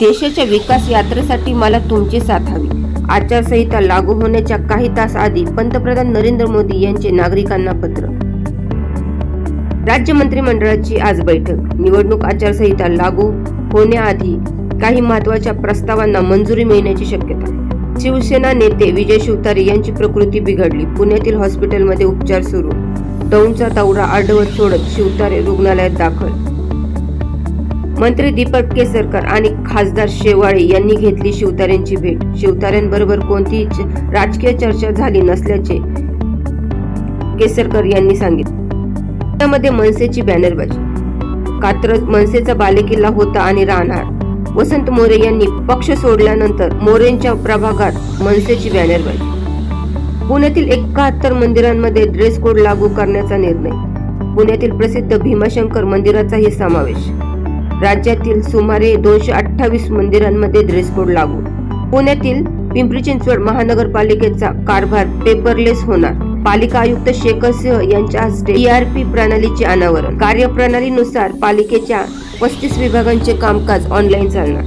देशाच्या विकास यात्रेसाठी मला तुमची साथ हवी. आचारसंहिता लागू होण्याच्या काही तास आधी पंतप्रधान नरेंद्र मोदी यांचे नागरिकांना पत्र. राज्य मंत्रिमंडळाची आज बैठक. निवडणूक आचारसंहिता लागू होण्याआधी काही महत्त्वाच्या प्रस्तावांना मंजुरी मिळण्याची शक्यता. शिवसेना नेते विजय शिवतारे यांची प्रकृती बिघडली. पुण्यातील हॉस्पिटलमध्ये उपचार सुरू. दौंडचा दौरा आढळत सोडत शिवतारे रुग्णालयात दाखल मंत्री दीपक केसरकर आणि खासदार शेवाळे यांनी घेतली शिवतार्यांची भेट. शिवतार्यांबरोबर कोणतीही राजकीय चर्चा झाली नसल्याचे केसरकर यांनी सांगितले. त्यामध्ये मनसेची बॅनरबाजी. कात्रज मनसेचा बालेकिल्ला होता आणि राहणार. वसंत मोरे यांनी पक्ष सोडल्यानंतर मोरेंच्या प्रभागात मनसेची बॅनरबाजी. पुण्यातील एकाहत्तर मंदिरांमध्ये ड्रेस कोड लागू करण्याचा निर्णय. पुण्यातील प्रसिद्ध भीमाशंकर मंदिराचाही समावेश. राज्यातील सुमारे दोनशे अठ्ठावीस मंदिरांमध्ये ड्रेस कोड लागू. पुण्यातील पिंपरी चिंचवड महानगरपालिकेचा कारभार पेपरलेस होणार. पालिका आयुक्त शेखर सिंह यांच्या हस्ते ईआरपी प्रणालीचे अनावरण. कार्यप्रणालीनुसार पालिकेच्या पस्तीस विभागांचे कामकाज ऑनलाईन चालणार.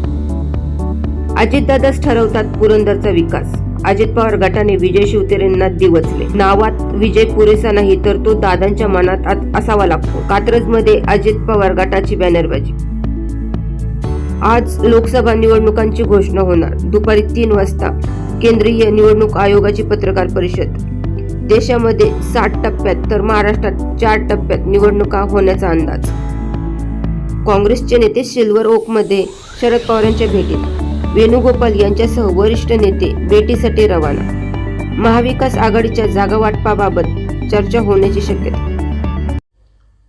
अजितदादाच ठरवतात पुरंदरचा विकास. अजित पवार गटाने विजय शिवतेरेंना दिवचले नावात विजय पुरेसा नाही तर तो दादांच्या मनात असावा लागतो. कात्रजमध्ये अजित पवार गटाची बॅनरबाजी. आज लोकसभा निवडणुकांची घोषणा होणार. दुपारी तीन वाजता केंद्रीय निवडणूक आयोगाची पत्रकार परिषद. देशामध्ये साठ टप्प्यात तर महाराष्ट्रात चार टप्प्यात निवडणुका होण्याचा अंदाज. काँग्रेसचे नेते सिल्वर ओकमध्ये शरद पवारांच्या भेटीत. वेणुगोपाल यांच्यासह वरिष्ठ नेते भेटीसाठी रवाना. महाविकास आघाडीच्या जागा वाटपाबाबत चर्चा होण्याची शक्यता.